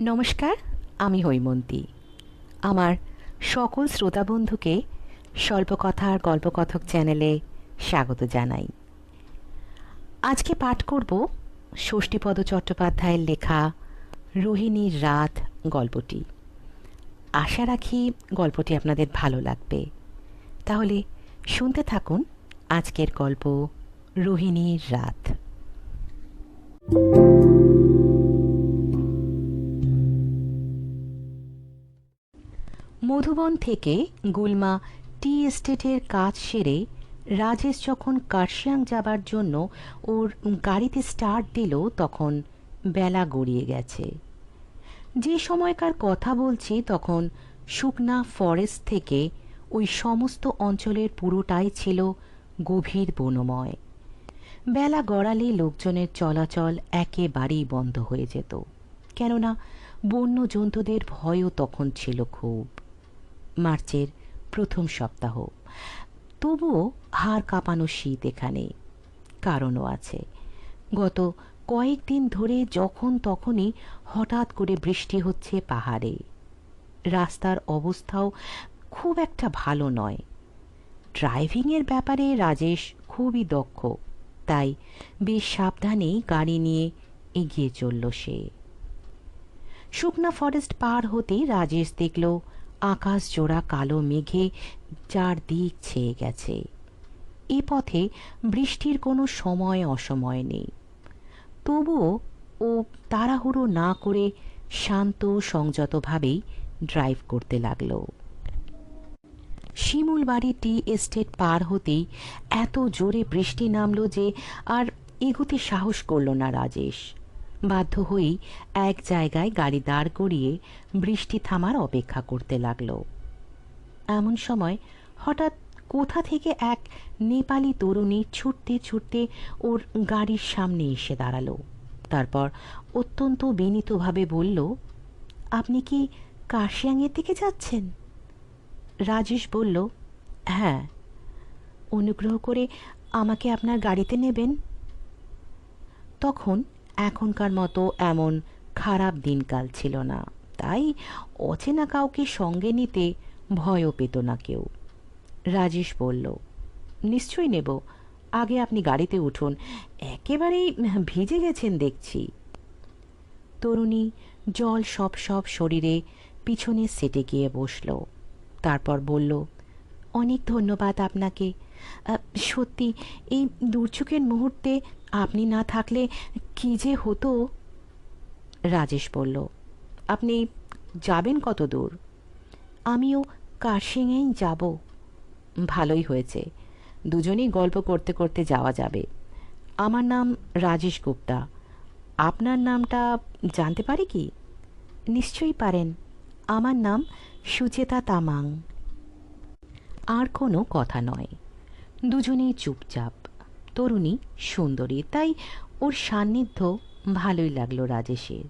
নমস্কার, আমি হৈমন্তী। আমার সকল শ্রোতা শ্রোতাবন্ধুকে স্বল্পকথার গল্পকথক চ্যানেলে স্বাগত জানাই। আজকে পাঠ করব ষষ্ঠীপদ চট্টোপাধ্যায়ের লেখা রোহিণীর রাত গল্পটি। আশা রাখি গল্পটি আপনাদের ভালো লাগবে। তাহলে শুনতে থাকুন আজকের গল্প রোহিণীর রাত। মধুবন থেকে গুলমা টি এস্টেটের কাজ সেরে রাজেশ যখন কার্শিয়াং যাবার জন্য ওর গাড়িতে স্টার্ট দিল, তখন বেলা গড়িয়ে গেছে। যে সময়কার কথা বলছি, তখন শুকনা ফরেস্ট থেকে ওই সমস্ত অঞ্চলের পুরোটাই ছিল গভীর বনময়। বেলা গড়ালে লোকজনের চলাচল একেবারেই বন্ধ হয়ে যেত। কেননা বন্য জন্তুদের ভয়ও তখন ছিল খুব। মার্চের প্রথম সপ্তাহ। তবুও হাড় কাঁপানো শীত এখানে কারণও আছে। গত কয়েকদিন ধরে যখন তখনই হঠাৎ করে বৃষ্টি হচ্ছে পাহাড়ে। রাস্তার অবস্থাও খুব একটা ভালো নয়। ড্রাইভিংয়ের ব্যাপারে রাজেশ খুবই দক্ষ, তাই বেশ সাবধানেই গাড়ি নিয়ে এগিয়ে চলল সে। শুকনা ফরেস্ট পার হতেই রাজেশ দেখল আকাশ জোড়া কালো মেঘে চারদিক ছেয়ে গেছে। এ পথে বৃষ্টির কোনো সময় অসময় নেই। তবুও ও তাড়াহুড়ো না করে শান্ত সংযতভাবেই ড্রাইভ করতে লাগল। শিমুলবাড়ি টি এস্টেট পার হতেই এত জোরে বৃষ্টি নামলো যে আর এগোতে সাহস করল না রাজেশ। বাধ্য হয়েই এক জায়গায় গাড়ি দাঁড় করিয়ে বৃষ্টি থামার অপেক্ষা করতে লাগল। এমন সময় হঠাৎ কোথা থেকে এক নেপালি তরুণী ছুটতে ছুটতে ওর গাড়ির সামনে এসে দাঁড়াল। তারপর অত্যন্ত বিনীতভাবে বলল, আপনি কি কার্শিয়াংয়ের দিকে যাচ্ছেন? রাজেশ বলল হ্যাঁ। অনুগ্রহ করে আমাকে আপনার গাড়িতে নেবেন। তখন এখনকার মতো এমন খারাপ দিনকাল ছিল না। তাই অচেনা কাউকে সঙ্গে নিতে ভয়ও পেত না কেউ। রাজেশ বলল, নিশ্চয়ই নেব। আগে আপনি গাড়িতে উঠুন। একেবারেই ভিজে গেছেন দেখছি। তরুণী জল সব সব শরীরে পিছনে সেটে গিয়ে বসল। তারপর বলল, অনেক ধন্যবাদ আপনাকে। সত্যি এই দুর্যোগের মুহূর্তে আপনি না থাকলে কি যে হতো? রাজেশ বলল, আপনি যাবেন কত দূর? আমিও কার্শিংয়েই যাব। ভালোই হয়েছে। দুজনেই গল্প করতে করতে যাওয়া যাবে। আমার নাম রাজেশ গুপ্তা। আপনার নামটা জানতে পারি কি? নিশ্চয়ই পারেন। আমার নাম সুচেতা তামাং। আর কোনো কথা নয়। দুজনেই চুপচাপ। তরুণী সুন্দরী, তাই ওর সান্নিধ্য ভালোই লাগল রাজেশের।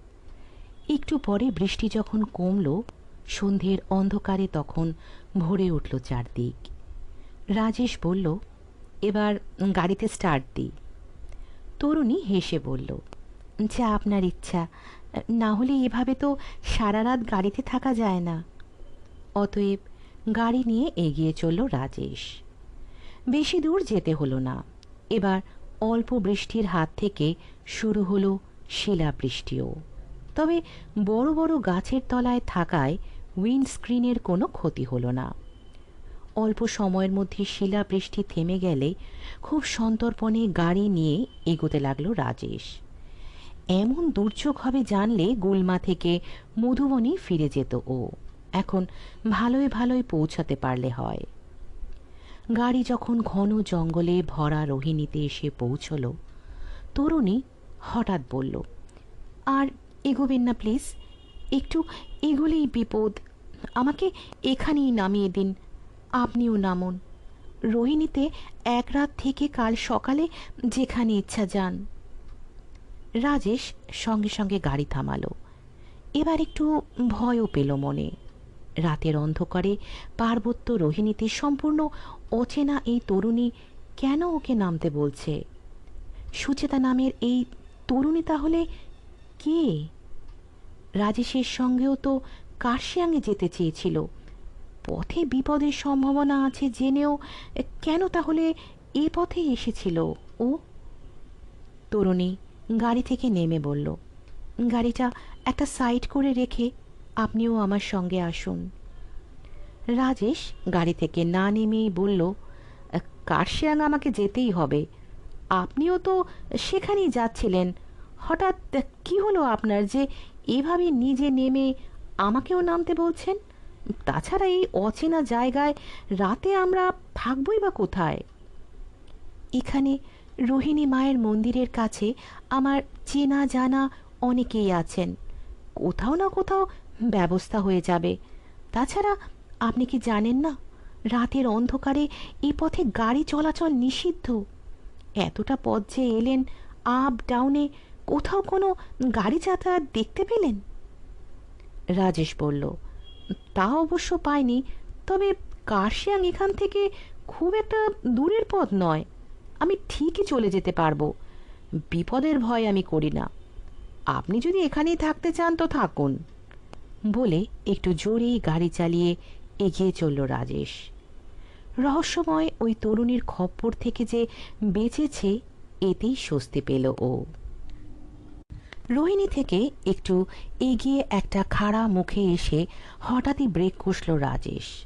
একটু পরে বৃষ্টি যখন কমল, সন্ধ্যের অন্ধকারে তখন ভরে উঠল চারদিক। রাজেশ বলল, এবার গাড়িতে স্টার্ট দিই। তরুণী হেসে বলল, যা আপনার ইচ্ছা, না হলে এভাবে তো সারা রাত গাড়িতে থাকা যায় না। অতএব গাড়ি নিয়ে এগিয়ে চলল রাজেশ। বেশি দূর যেতে হলো না। এবার অল্প বৃষ্টির হাত থেকে শুরু হলো শিলাবৃষ্টিও। তবে বড় বড় গাছের তলায় থাকায় উইন্ডস্ক্রিনের কোনো ক্ষতি হলো না। অল্প সময়ের মধ্যে শিলাবৃষ্টি থেমে গেলে খুব সন্তর্পণে গাড়ি নিয়ে এগোতে লাগল রাজেশ। এমন দুর্যোগ হবে জানলে গুলমা থেকে মধুবনী ফিরে যেত ও। এখন ভালোই ভালোই পৌঁছাতে পারলে হয়। গাড়ি যখন ঘন জঙ্গলে ভরা রোহিণীতে এসে পৌঁছল, তরুণী হঠাৎ বলল, আর এগোবেন না প্লিজ, একটু এগোলেই বিপদ। আমাকে এখানেই নামিয়ে দিন, আপনিও নামুন। রোহিণীতে এক রাত থেকে কাল সকালে যেখানে ইচ্ছা যান। রাজেশ সঙ্গে সঙ্গে গাড়ি থামালো। এবার একটু ভয়ও পেল মনে। রাতের অন্ধকারে পার্বত্য রোহিণীতে সম্পূর্ণ অচেনা এই তরুণী কেন ওকে নামতে বলছে? সুচেতা নামের এই তরুণী তাহলে কে? রাজেশের সঙ্গেও তো কার্শিয়াংয়ে যেতে চেয়েছিল। পথে বিপদের সম্ভাবনা আছে জেনেও কেন তাহলে এ পথে এসেছিল? ও? তরুণী গাড়ি থেকে নেমে বলল, গাড়িটা একটা সাইড করে রেখে আপনিও আমার সঙ্গে আসুন। রাজেশ গাড়ি থেকে না নেমেই বলল কার্শিয়াং আমাকে যেতেই হবে? আপনিও তো সেখানেই যাচ্ছিলেন। হঠাৎ কি হলো আপনার যে এভাবে নিজে নেমে আমাকেও নামতে বলছেন? তাছাড়া এই অচেনা জায়গায় রাতে আমরা থাকবই বা কোথায়? এখানে রোহিণী মায়ের মন্দিরের কাছে আমার চেনা জানা অনেকেই আছেন। কোথাও না কোথাও ব্যবস্থা হয়ে যাবে। তাছাড়া আপনি কি জানেন না, রাতের অন্ধকারে এই পথে গাড়ি চলাচল নিষিদ্ধ? এতটা পথ যে এলেন আপ ডাউনে কোথাও কোনো গাড়ি যাতায়াত দেখতে পেলেন? রাজেশ বলল, তা অবশ্য পাইনি, তবে কার্শিয়াং এখান থেকে খুব একটা দূরের পথ নয়। আমি ঠিকই চলে যেতে পারব। বিপদের ভয় আমি করি না। আপনি যদি এখানেই থাকতে চান তো থাকুন। বলে একটু জোরেই গাড়ি চালিয়ে এগিয়ে চলল রাজেশ। রহস্যময় ওই তরুণীর খপ্পর থেকে যে বেঁচেছে, এতেই স্বস্তি পেল ও। রোহিণী থেকে একটু এগিয়ে একটা খাড়া মুখে এসে হঠাৎই ব্রেক কষল রাজেশ।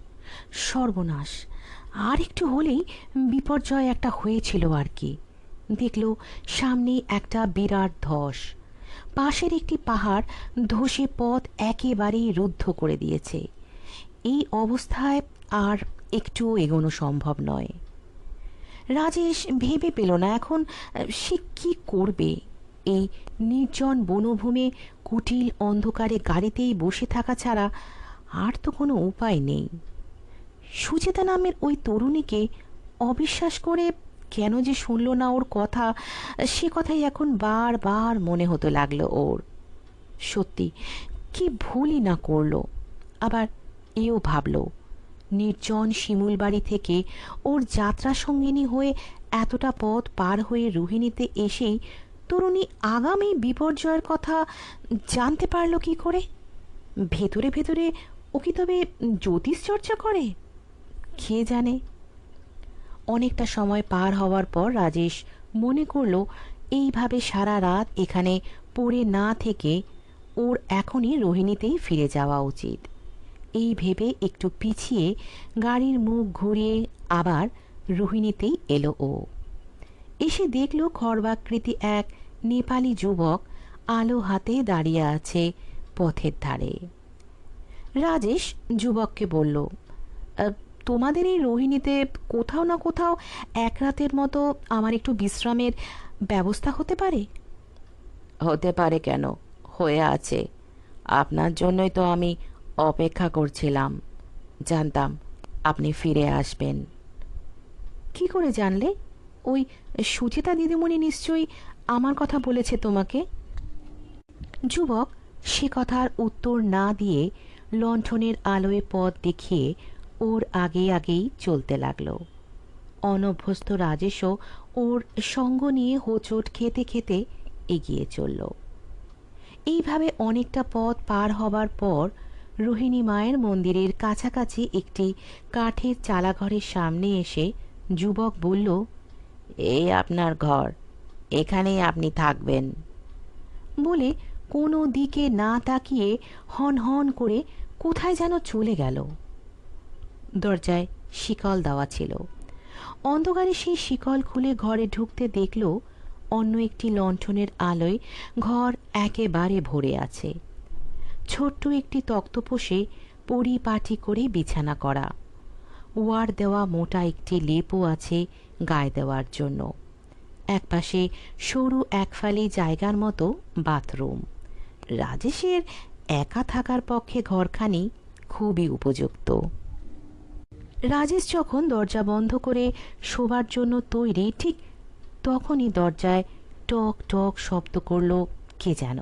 সর্বনাশ, আর একটু হলেই বিপর্যয় একটা হয়েছিল আর কি। দেখল সামনে একটা বিরাট ধস পাশের একটি পাহাড় ধসে পথ একেবারেই রুদ্ধ করে দিয়েছে। এই অবস্থায় আর একটুও এগোনো সম্ভব নয়। রাজেশ ভেবে পেল না এখন, সে কি করবে? এই নির্জন বনভূমে কুটিল অন্ধকারে গাড়িতেই বসে থাকা ছাড়া আর তো কোনো উপায় নেই। সুচেতা নামের ওই তরুণীকে অবিশ্বাস করে কেন যে শুনল না ওর কথা? সে কথাই এখন বারবার মনে হতে লাগল ওর। সত্যি, কি ভুলই না করল। আবার এও ভাবলো, নির্জন শিমুল বাড়ি থেকে ওর যাত্রা সঙ্গিনী হয়ে এতটা পথ পার হয়ে রোহিণীতে এসেই তরুণী আগামী বিপর্যয়ের কথা জানতে পারল কি করে? ভেতরে ভেতরে ও কি তবে জ্যোতিষ চর্চা করে? কে জানে? অনেকটা সময় পার হওয়ার পর রাজেশ মনে করল এইভাবে সারা রাত এখানে পড়ে না থেকে ওর এখনই রোহিণীতেই ফিরে যাওয়া উচিত। এই ভেবে একটু পিছিয়ে গাড়ির মুখ ঘুরিয়ে আবার রোহিণীতেই এলো ও। এসে দেখল খর্বাকৃতি এক নেপালি যুবক আলো হাতে দাঁড়িয়ে আছে পথের ধারে। রাজেশ যুবককে বলল "আহ, তোমাদের এই রোহিণীতে কোথাও না কোথাও এক রাতের মতো আমার একটু বিশ্রামের ব্যবস্থা হতে পারে? হতে পারে কেন? হয়ে আছে। আপনার জন্যই তো আমি অপেক্ষা করছিলাম। জানতাম আপনি ফিরে আসবেন। কি করে জানলে? ওই সুচিতা দিদিমণি নিশ্চয়ই আমার কথা বলেছে তোমাকে? যুবক সে কথার উত্তর না দিয়ে লণ্ঠনের আলোয় পথ দেখিয়ে ওর আগে আগেই চলতে লাগল। অনভ্যস্ত রাজেশও ওর সঙ্গ নিয়ে হোঁচট খেতে খেতে এগিয়ে চলল। এইভাবে অনেকটা পথ পার হবার পর রোহিণী মায়ের মন্দিরের কাছাকাছি একটি কাঠের চালাঘরের সামনে এসে যুবক বলল এই আপনার ঘর, এখানেই আপনি থাকবেন। বলে কোনো দিকে না তাকিয়ে হন হন করে কোথায় যেন চলে গেল। দরজায় শিকল দেওয়া ছিল। অন্ধকারে সেই শিকল খুলে ঘরে ঢুকতে দেখল অন্য একটি লণ্ঠনের আলোয় ঘর একেবারে ভরে আছে। ছোট্ট একটি তক্তপোষে পরিপাটি করে বিছানা করা। ওয়ার দেওয়া মোটা একটি লেপও আছে গায়ে দেওয়ার জন্য। একপাশে সরু একফালি জায়গার মতো বাথরুম। রাজেশের একা থাকার পক্ষে ঘরখানি খুবই উপযুক্ত। রাজেশ যখন দরজা বন্ধ করে শোবার জন্য তৈরি, ঠিক তখনই দরজায় টক টক শব্দ করল, কে যেন।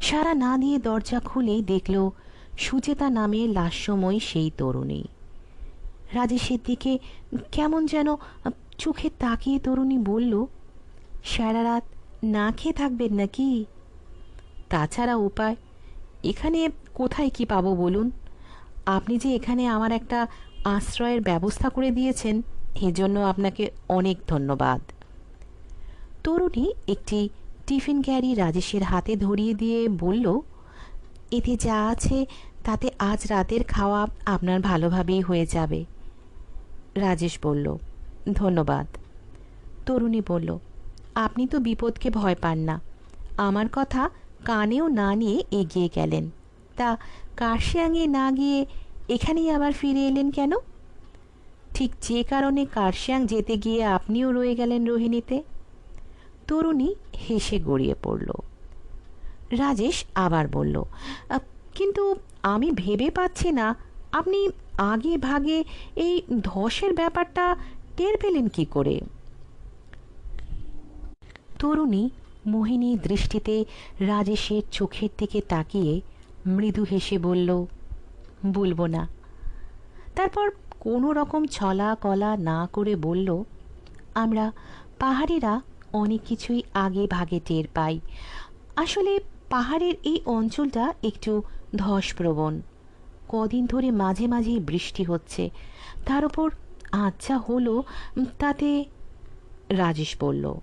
সারা না দিয়ে দরজা খুলেই দেখল সুচেতা নামে লাস্যময় সেই তরুণী। রাজেশের দিকে কেমন যেন চোখে তাকিয়ে তরুণী বলল, সারা রাত না খেয়ে থাকবেন নাকি? তাছাড়া উপায়, এখানে কোথায় কি পাবো বলুন? আপনি যে এখানে আমার একটা আশ্রয়ের ব্যবস্থা করে দিয়েছেন, এজন্য আপনাকে অনেক ধন্যবাদ। তরুণী একটি টিফিন ক্যারি রাজেশের হাতে ধরিয়ে দিয়ে বলল, এতে যা আছে, তাতে আজ রাতের খাওয়া আপনার ভালোভাবেই হয়ে যাবে। রাজেশ বলল, ধন্যবাদ। তরুণী বলল, আপনি তো বিপদকে ভয় পান না। আমার কথা কানেও না নিয়ে এগিয়ে গেলেন। তা কার্শিয়াংয়ে না গিয়ে এখানেই আবার ফিরে এলেন কেন? ঠিক যে কারণে কার্শিয়াং যেতে গিয়ে আপনিও রয়ে গেলেন রোহিণীতে। তরুণী হেসে গড়িয়ে পড়ল। রাজেশ আবার বলল, কিন্তু আমি ভেবে পাচ্ছি না, আপনি আগে ভাগে এই ধসের ব্যাপারটা টের পেলেন কি করে? তরুণী মোহিনী দৃষ্টিতে রাজেশের চোখের দিকে তাকিয়ে মৃদু হেসে বলল বলব না। তারপর কোনো রকম ছলা কলা না করে বলল, আমরা পাহাড়িরা অনেক কিছুই আগে ভাগে টের পাই। আসলে পাহাড়ের এই অঞ্চলটা একটু ধসপ্রবণ। কদিন ধরে মাঝে মাঝেই বৃষ্টি হচ্ছে। তার উপর আচ্ছা হলো, তাতে রাজেশ বলল,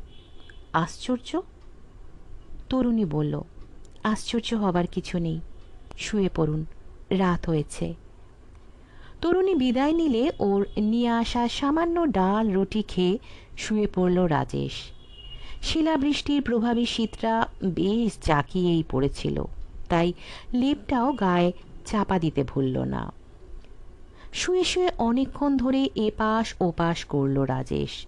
আশ্চর্য? তরুণী বলল, আশ্চর্য হবার কিছু নেই। শুয়ে পড়ুন। রাত হয়েছে। তরুণী বিদায় নিলে ওর নিয়ে আসা সামান্য ডাল, রুটি খেয়ে শুয়ে পড়ল রাজেশ। শিলাবৃষ্টির প্রভাবে শীতটা বেশ জাঁকিয়েই পড়েছিল, তাই লেপটাও গায়ে চাপা দিতে ভুলল না। শুয়ে শুয়ে অনেকক্ষণ ধরে এপাশ ওপাশ করল রাজেশ।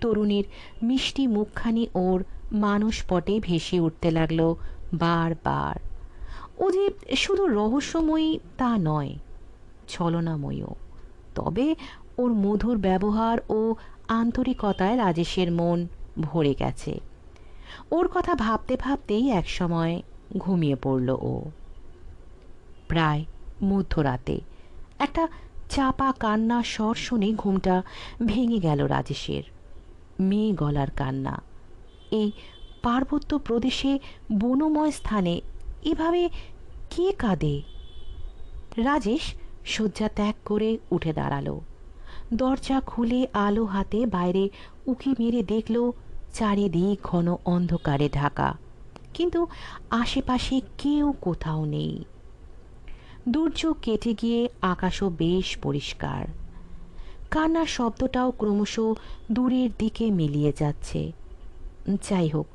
তরুণীর মিষ্টি মুখখানি ওর মানসপটে ভেসে উঠতে লাগল বারবার। ও যে শুধু রহস্যময়ী তা নয়, ছলনাময়ও। তবে ওর মধুর ব্যবহার ও আন্তরিকতায় রাজেশের মন ভরে গেছে। ওর কথা ভাবতে ভাবতেই একসময় ঘুমিয়ে পড়ল ও। প্রায় মধ্যরাতে একটা চাপা কান্না স্বর শুনে ঘুমটা ভেঙে গেল রাজেশের। মেয়ে গলার কান্না। এই পার্বত্য প্রদেশে বনময় স্থানে এভাবে কে কাঁদে? রাজেশ শয্যা ত্যাগ করে উঠে দাঁড়াল। দরজা খুলে আলো হাতে বাইরে উকি মেরে দেখল চারিদিক ঘন অন্ধকারে ঢাকা। কিন্তু আশেপাশে কেউ কোথাও নেই। দুর্যোগ কেটে গিয়ে আকাশও বেশ পরিষ্কার। কান্নার শব্দটাও ক্রমশ দূরের দিকে মিলিয়ে যাচ্ছে। যাই হোক,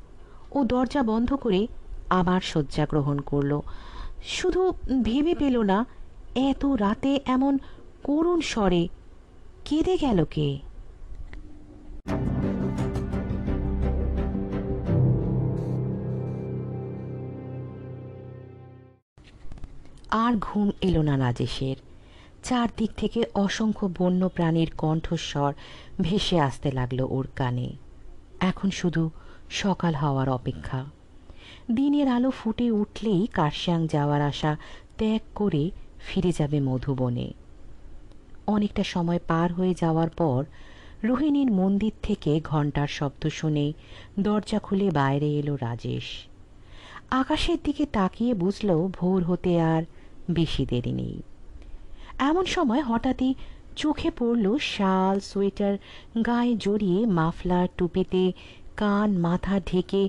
ও দরজা বন্ধ করে আবার শয্যা গ্রহণ করল। শুধু ভেবে পেল না, এত রাতে এমন করুণ স্বরে কেঁদে গেল কে? আর ঘুম এলো না রাজেশের। চারদিক থেকে অসংখ্য বন্য প্রাণীর কণ্ঠস্বর ভেসে আসতে লাগল ওর কানে। এখন শুধু সকাল হওয়ার অপেক্ষা। দিনের আলো ফুটে উঠলেই কার্শিয়াং যাওয়ার আশা ত্যাগ করে ফিরে যাবে মধুবনে। অনেকটা সময় পার হয়ে যাওয়ার পর রোহিণীর মন্দির থেকে ঘণ্টার শব্দ শুনে দরজা খুলে বাইরে এলো রাজেশ। আকাশের দিকে তাকিয়ে বুঝল ভোর হতে আর বেশি দেরি নেই। এমন সময় হঠাৎই চোখে পড়ল শাল, সোয়েটার, গায়ে জড়িয়ে মাফলার টুপিতে কান, মাথা ঢেকে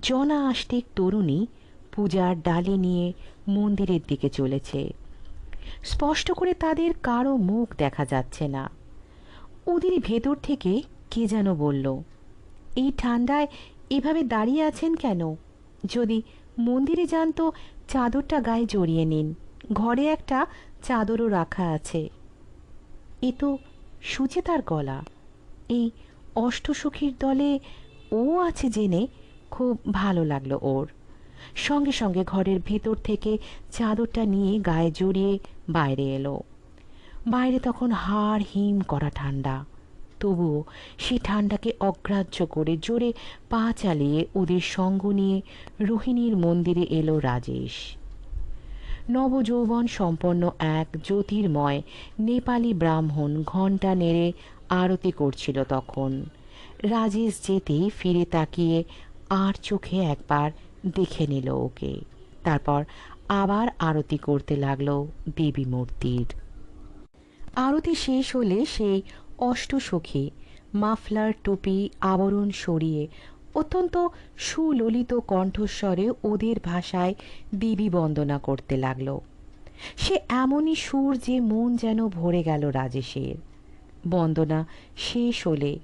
জনা আষ্টিক তরুণী পূজার ডালি নিয়ে মন্দিরের দিকে চলেছে। স্পষ্ট করে তাদের কারও মুখ দেখা যাচ্ছে না। ওদের ভেতর থেকে কে যেন বলল, এই ঠান্ডায় এভাবে দাঁড়িয়ে আছেন কেন? যদি মন্দিরে যান তো চাদরটা গায়ে জড়িয়ে নিন। ঘরে একটা চাদরও রাখা আছে। এ তো সুচেতার গলা। এই অষ্টসখীর দলে ও আছে জেনে খুব ভালো লাগল ওর। সঙ্গে সঙ্গে ঘরের ভেতর থেকে চাদরটা নিয়ে গায়ে জড়িয়ে বাইরে এলো। বাইরে তখন হাড় হিম করা ঠান্ডা। তবুও সেই ঠান্ডাকে অগ্রাহ্য করে জোরে পা চালিয়ে ওদের সঙ্গ নিয়ে রোহিণীর মন্দিরে এলো রাজেশ। নবযৌবন সম্পন্ন এক জ্যোতির্ময় নেপালি ব্রাহ্মণ ঘণ্টা নেড়ে আরতি করছিল তখন। রাজেশ যেতেই ফিরে তাকিয়ে আর চোখে একবার দেখে নিল ওকে। তারপর আবার আরতি করতে লাগল দেবী মূর্তির। আরতি শেষ হলে সেই অষ্টসখী মাফলার টুপি, আবরণ সরিয়ে অত্যন্ত সুললিত কণ্ঠস্বরে ওদের ভাষায় দেবী বন্দনা করতে লাগল। সে এমনই সুর যে মন যেন ভরে গেল রাজেশের। বন্দনা শেষ হলে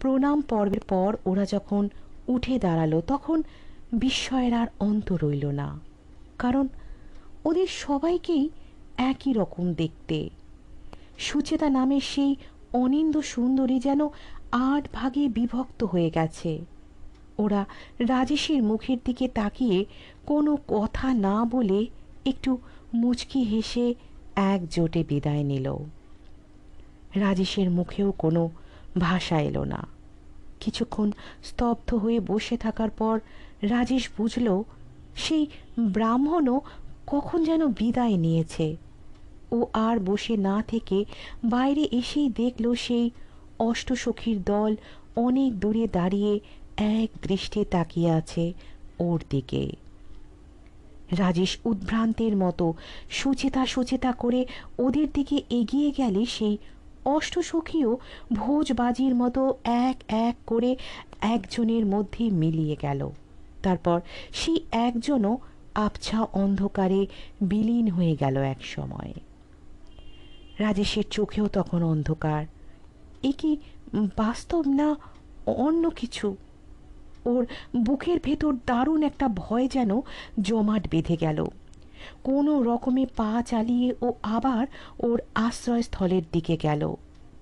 প্রণাম পর্বের পর ওরা যখন উঠে দাঁড়াল, তখন বিস্ময়ের আর অন্ত রইল না। কারণ ওদের সবাইকেই একই রকম দেখতে। সুচেতা নামের সেই অনিন্দ সুন্দরী যেন আট ভাগে বিভক্ত হয়ে গেছে। ওরা রাজেশের মুখের দিকে তাকিয়ে কোনো কথা না বলে একটু মুচকি হেসে একজোটে বিদায় নিল। রাজেশের মুখেও কোনো ভাষা এলো না। কিছুক্ষণ স্তব্ধ হয়ে বসে থাকার পর রাজেশ বুঝল, সেই ব্রাহ্মণও কখন যেন বিদায় নিয়েছে। ও আর বসে না থেকে বাইরে এসেই দেখল সেই অষ্টসখীর দল অনেক দূরে দাঁড়িয়ে এক দৃষ্টে তাকিয়ে আছে ওর দিকে। রাজেশ উদ্ভ্রান্তের মতো সুচেতা সুচেতা করে ওদের দিকে এগিয়ে গেলে সেই অষ্টসখীও ভোজবাজির মতো এক এক করে একজনের মধ্যে মিলিয়ে গেল। তারপর সেই একজনও আবছা অন্ধকারে বিলীন হয়ে গেল এক সময়। রাজেশের চোখেও তখন অন্ধকার। এ কি বাস্তব না অন্য কিছু? ওর বুকের ভেতর দারুণ একটা ভয় যেন জমাট বেঁধে গেল। কোনো রকমে পা চালিয়ে ও আবার ওর আশ্রয়স্থলের দিকে গেল।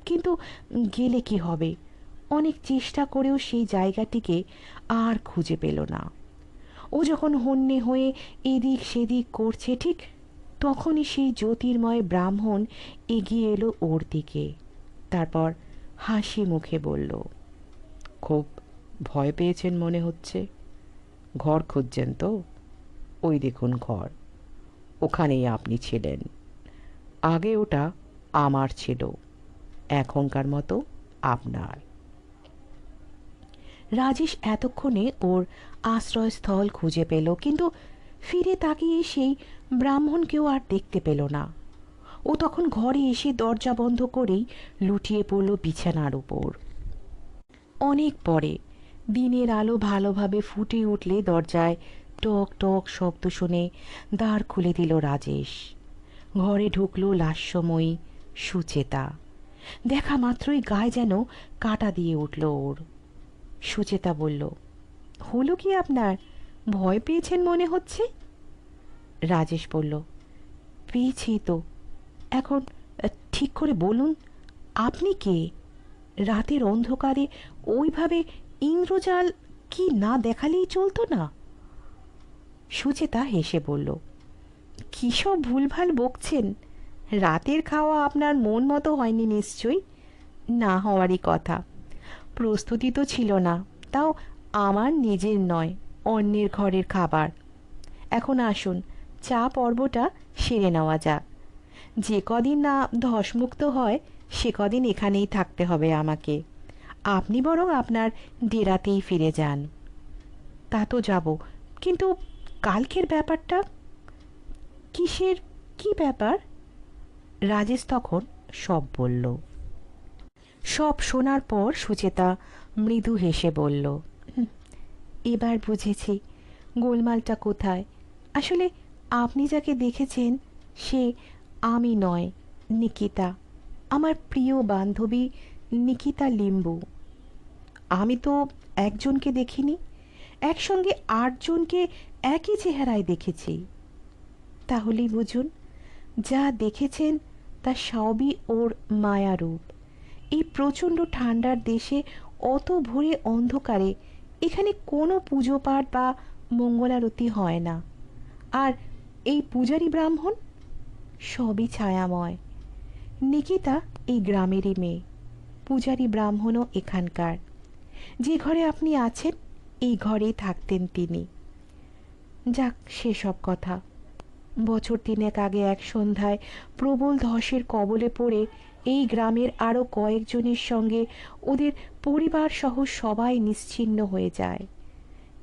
কিন্তু গেলে কি হবে? অনেক চেষ্টা করেও সেই জায়গাটিকে আর খুঁজে পেল না। ও যখন হন্যে হয়ে এদিক সেদিক করছে ঠিক তখনই সেই জ্যোতির্ময় ব্রাহ্মণ এগিয়ে এলো ওর দিকে। তারপর হাসি মুখে বলল, খুব ভয় পেয়েছেন মনে হচ্ছে। ঘর খুঁজছেন তো? ওই দেখুন ঘর। ওখানেই আপনি ছিলেন। আগে ওটা আমার ছিল, এখনকার মতো আপনার। রাজেশ এতক্ষণে ওর আশ্রয়স্থল খুঁজে পেল, কিন্তু ফিরে তাকিয়ে সেই ব্রাহ্মণকেও আর দেখতে পেল না। ও তখন ঘরে এসে দরজা বন্ধ করেই লুটিয়ে পড়ল বিছানার উপর। অনেক পরে দিনের আলো ভালোভাবে ফুটে উঠলে দরজায় টক টক শব্দ শুনে দ্বার খুলে দিল রাজেশ। ঘরে ঢুকলো লাস্যময়ী সুচেতা। দেখা মাত্রই গায়ে যেন কাটা দিয়ে উঠল ওর। সুচেতা বলল, হলো কি আপনার? ভয় পেয়েছেন মনে হচ্ছে? রাজেশ বলল, পেয়েছি তো। এখন ঠিক করে বলুন, আপনি কে? রাতের অন্ধকারে ওইভাবে ইন্দ্রজাল কি না দেখালেই চলতো না? সুচেতা হেসে বলল, কী সব ভুলভাল বকছেন? রাতের খাওয়া আপনার মন মতো হয়নি নিশ্চয়ই? না হওয়ারই কথা। প্রস্তুতি তো ছিল না, তাও আমার নিজের নয়, অন্যের ঘরের খাবার। এখন আসুন, চা পর্বটা সেরে নেওয়া যাক। যে কদিন না ধসমুক্ত হয়, সে কদিন এখানেই থাকতে হবে আমাকে। আপনি বরং আপনার ডেরাতেই ফিরে যান। তা তো যাব, কিন্তু কালকের ব্যাপারটা? কিসের, কি ব্যাপার? রাজেশ তখন সব বলল। সব শোনার পর সুচেতা মৃদু হেসে বলল এবার বুঝেছি গোলমালটা কোথায়। আসলে আপনি যাকে দেখেছেন, সে আমি নয়, নিকিতা। আমার প্রিয় বান্ধবী নিকিতা লিম্বু। আমি তো একজনকে দেখিনি একসঙ্গে আটজনকে একই চেহারায় দেখেছি। তাহলেই বুঝুন, যা দেখেছেন তা সবই ওর মায়ারূপ এই প্রচণ্ড ঠান্ডার দেশে অত ভোরে অন্ধকারে এখানে কোনো পুজো পাঠ বা মঙ্গলারতি হয় না। আর এই পূজারী ব্রাহ্মণ? সবই ছায়াময়। নিকিতা এই গ্রামেরই মেয়ে। পূজারী ব্রাহ্মণও এখানকার। যে ঘরে আপনি আছেন এই ঘরেই থাকতেন তিনি। যাক, সেসব কথা। বছর তিনেক আগে এক সন্ধ্যায় প্রবল ধসের কবলে পড়ে এই গ্রামের আরও কয়েকজনের সঙ্গে ওদের পরিবার সহ সবাই নিশ্চিহ্ন হয়ে যায়।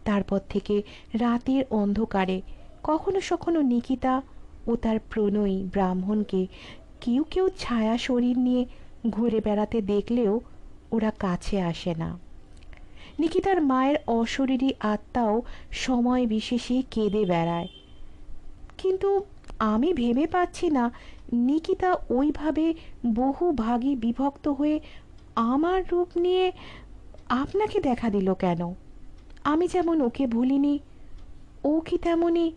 তারপর থেকে রাতের অন্ধকারে কখনো সখনো নিকিতা ও তার প্রণয়ী ব্রাহ্মণকে কেউ কেউ ছায়া শরীর নিয়ে ঘুরে বেড়াতে দেখলেও ওরা কাছে আসে না। নিকিতার মায়ের অশরীরী আত্মাও সময় বিশেষে কেঁদে বেড়ায়। কিন্তু আমি ভেবে পাচ্ছি না, নিকিতা ওইভাবে বহু ভাগে বিভক্ত হয়ে আমার রূপ নিয়ে আপনাকে দেখা দিল কেন? আমি যেমন ওকে ভুলিনি, ও কি তেমনই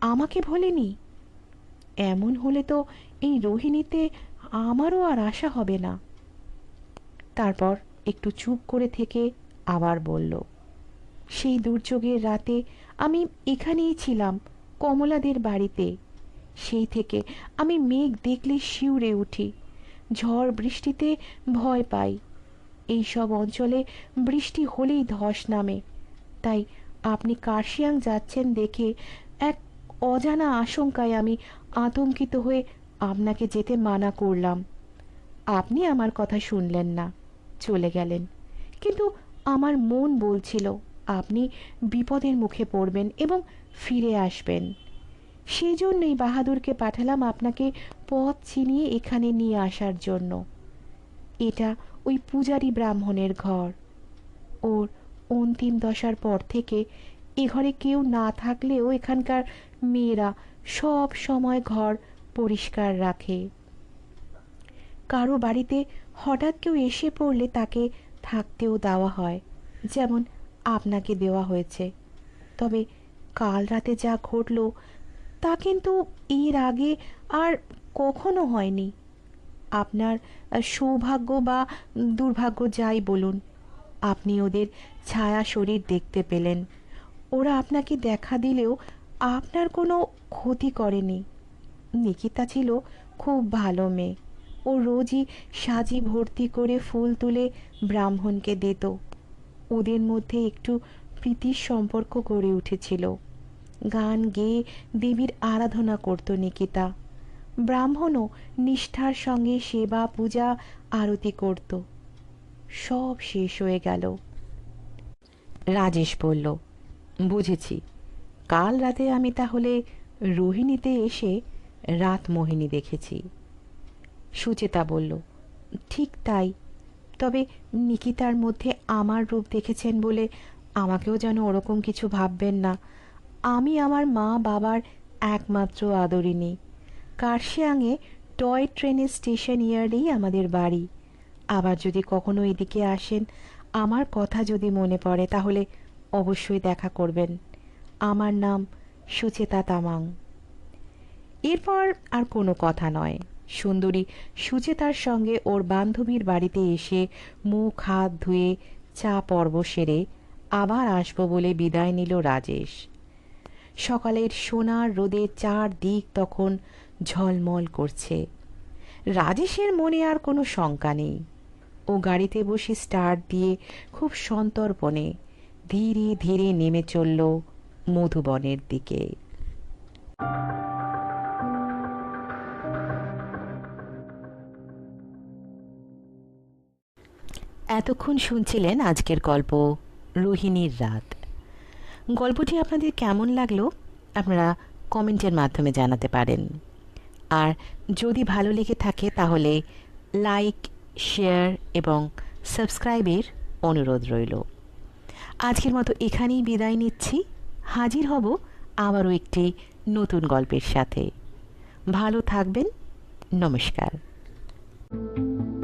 আমাকে ভোলেনি? এমন হলে তো এই রোহিণীতে আমারও আর আশা হবে না। তারপর একটু চুপ করে থেকে আবার বলল, সেই দুর্যোগের রাতে আমি এখানেই ছিলাম, কমলাদের বাড়িতে। সেই থেকে আমি মেঘ দেখলে শিউরে উঠি, ঝড় বৃষ্টিতে ভয় পাই। এই সব অঞ্চলে বৃষ্টি হলেই ধস নামে। তাই আপনি কার্শিয়াং যাচ্ছেন দেখে এক অজানা আশঙ্কায় আমি আতঙ্কিত হয়ে আপনাকে যেতে মানা করলাম। আপনি আমার কথা শুনলেন না, চলে গেলেন। কিন্তু আমার মন বলছিল, আপনি বিপদের মুখে পড়বেন এবং ফিরে আসবেন। সেই জন্যই বাহাদুরকে পাঠালাম আপনাকে পথ চিনিয়ে এখানে নিয়ে আসার জন্য। এটা ওই পূজারি ব্রাহ্মণের ঘর। ওর অন্তিম দশার পর থেকে এ ঘরে কেউ না থাকলেও এখানকার মেয়েরা সব সময় ঘর পরিষ্কার রাখে। কারও বাড়িতে হঠাৎ কেউ এসে পড়লে তাকে থাকতেও দেওয়া হয়, যেমন আপনাকে দেওয়া হয়েছে। তবে কাল রাতে যা ঘটল, তা কিন্তু এর আগে আর কখনো হয়নি। আপনার সৌভাগ্য বা দুর্ভাগ্য যাই বলুন, আপনি ওদের ছায়া শরীর দেখতে পেলেন। ওরা আপনাকে দেখা দিলেও আপনার কোনো ক্ষতি করেনি। নিকিতা ছিল খুব ভালো মেয়ে। ও রোজই সাজি ভর্তি করে ফুল তুলে ব্রাহ্মণকে দিত। ওদের মধ্যে একটু প্রীতির সম্পর্ক গড়ে উঠেছিল। গান গেয়ে দেবীর আরাধনা করত নিকিতা। ব্রাহ্মণও নিষ্ঠার সঙ্গে সেবা, পূজা, আরতি করত। সব শেষ হয়ে গেল। রাজেশ বলল, বুঝেছি। কাল রাতে আমি তাহলে রোহিণীতে এসে রাত মোহিনী দেখেছি। সুচেতা বলল, ঠিক তাই। তবে নিকিতার মধ্যে আমার রূপ দেখেছেন বলে আমাকেও যেন ওরকম কিছু ভাববেন না। আমি আমার মা বাবার একমাত্র আদরিনী কার্শিয়াংয়ে টয় ট্রেনের স্টেশন ইয়ার্ডেই আমাদের বাড়ি। আবার যদি কখনো এদিকে আসেন, আমার কথা যদি মনে পড়ে, তাহলে অবশ্যই দেখা করবেন। আমার নাম সুচেতা তামাং। এরপর আর কোনো কথা নয়। সুন্দরী সুচেতার সঙ্গে ওর বান্ধবীর বাড়িতে এসে মুখ, হাত ধুয়ে চা পর্ব সেরে আবার আসব বলে বিদায় নিল রাজেশ। সকালের সোনার রোদে চার দিক তখন ঝলমল করছে। রাজেশের মনে আর কোনো শঙ্কা নেই। ও গাড়িতে বসে স্টার্ট দিয়ে খুব সন্তর্পণে ধীরে ধীরে নেমে চলল মধুবনের দিকে। এতক্ষণ শুনছিলেন আজকের গল্প, রোহিণীর রাত। গল্পটি আপনাদের কেমন লাগল আপনারা কমেন্টের মাধ্যমে জানাতে পারেন। আর যদি ভালো লেগে থাকে তাহলে লাইক, শেয়ার এবং সাবস্ক্রাইবের অনুরোধ রইল। আজকের মতো এখানেই বিদায় নিচ্ছি। হাজির হব আবারও একটি নতুন গল্পের সাথে। ভালো থাকবেন। নমস্কার।